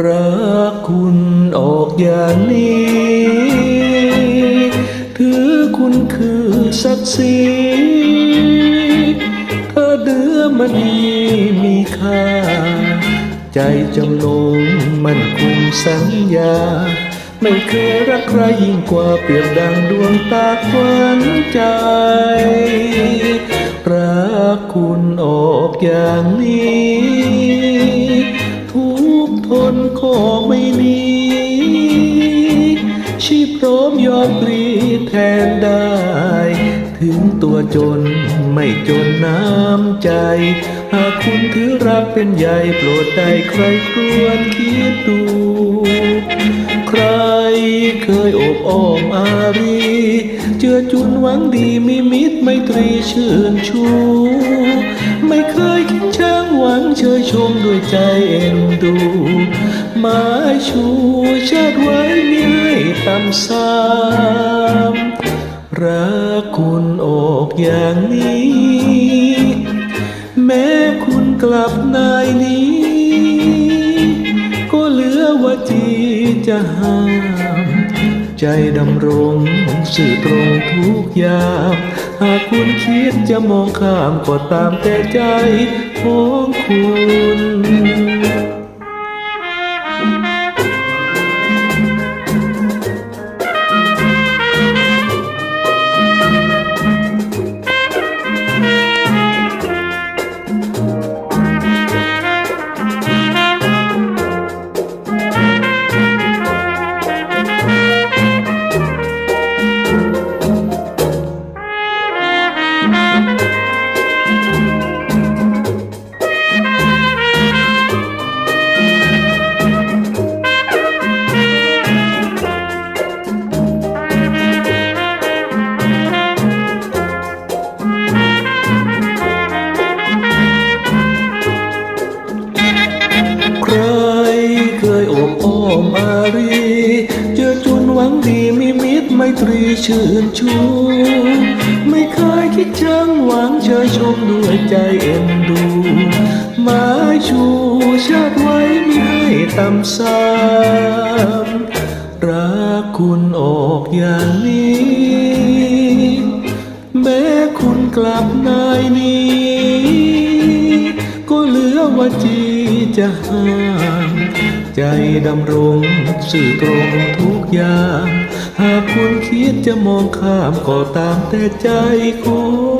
รักคุณออกอย่างนี้ ถือคุณคือศักดิ์ศรีเธอเดือมันนีมีค่า ใจจำนงมันคงสัญญา ไม่เคยรักใครยิ่งกว่าเปรียบดังดวงตาควันใจ รักคุณออกอย่างนี้ ชีพร้อมยอมกรีดแทนได้ ถึงตัวจนไม่จนน้ำใจ หากคุณถือรักเป็นใหญ่โปรดได้ใครควรคิดดู ใครเคยอบอ้อมอารี เจือจุนหวังดีมีมิตรไม่ตรีชื่นชูไม่เคยคิดช่างหวังเชยชมด้วยใจเอ็นดูหมายชูชาติว้ไซ้ำสามรักคุณออกอย่างนี้ แม้คุณกลับนายนี้ ก็เหลือว่าจีจะห้าม ใจดำรงสื่อตรงทุกอย่างหากคุณคิดจะมองข้ามก็ตามแต่ใจของคุณ เจอจุนหวังดีมีมิตรไมตรีชื่นชู ไม่เคยคิดช่างหวังเชยชมด้วยใจเอ็นดูมาชูชาติไว้ไม่ให้ต่ำสามรักคุณออกอย่างนี้ แม้คุณกลับนายนี้ ก็เหลือว่าจี จะห่างใจดำรงสื่อตรงทุกอย่าง หากคุณคิดจะมองข้ามก็ตามแต่ใจคุณ